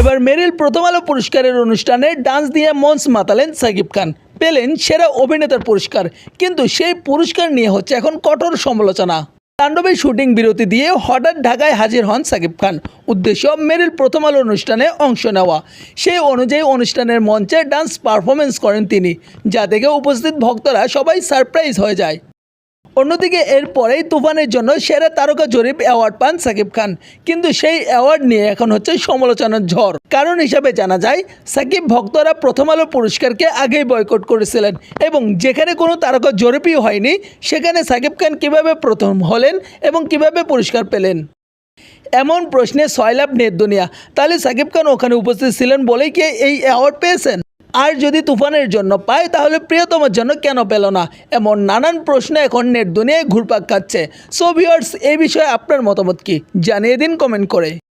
এবার মেরিল প্রথম আলো পুরস্কারের অনুষ্ঠানে ডান্স দিয়ে মঞ্চ মাতালেন সাকিব খান। পেলেন সেরা অভিনেতার পুরস্কার, কিন্তু সেই পুরস্কার নিয়ে হচ্ছে এখন কঠোর সমালোচনা। তাণ্ডবের শুটিং বিরতি দিয়ে হঠাৎ ঢাকায় হাজির হন সাকিব খান। উদ্দেশ্য, মেরিল প্রথম আলো অনুষ্ঠানে অংশ নেওয়া। সেই অনুযায়ী অনুষ্ঠানের মঞ্চে ডান্স পারফরমেন্স করেন তিনি, যা দেখে উপস্থিত ভক্তরা সবাই সারপ্রাইজ হয়ে যায়। অন্যদিকে এরপরেই তুফানের জন্য সেরা তারকা জরিপ অ্যাওয়ার্ড পান সাকিব খান। কিন্তু সেই অ্যাওয়ার্ড নিয়ে এখন হচ্ছে সমালোচনার ঝড়। কারণ হিসাবে জানা যায়, সাকিব ভক্তরা প্রথম আলো পুরস্কারকে আগেই বয়কট করেছিলেন এবং যেখানে কোনো তারকা জরিপই হয়নি, সেখানে সাকিব খান কীভাবে প্রথম হলেন এবং কীভাবে পুরস্কার পেলেন? এমন প্রশ্নে সয়লাভ নেট দুনিয়া। তাহলে সাকিব খান ওখানে উপস্থিত ছিলেন বলেই কি এই অ্যাওয়ার্ড পেয়েছেন? আর যদি তুফানের জন্য পায়, তাহলে প্রিয়তমার জন্য কেন পেল না? এমন নানান প্রশ্ন এখন নেট দুনিয়ায় ঘুরপাক খাচ্ছে। সো ভিউয়ার্স এই বিষয়ে আপনার মতামত কি? জানিয়ে দিন কমেন্ট করে।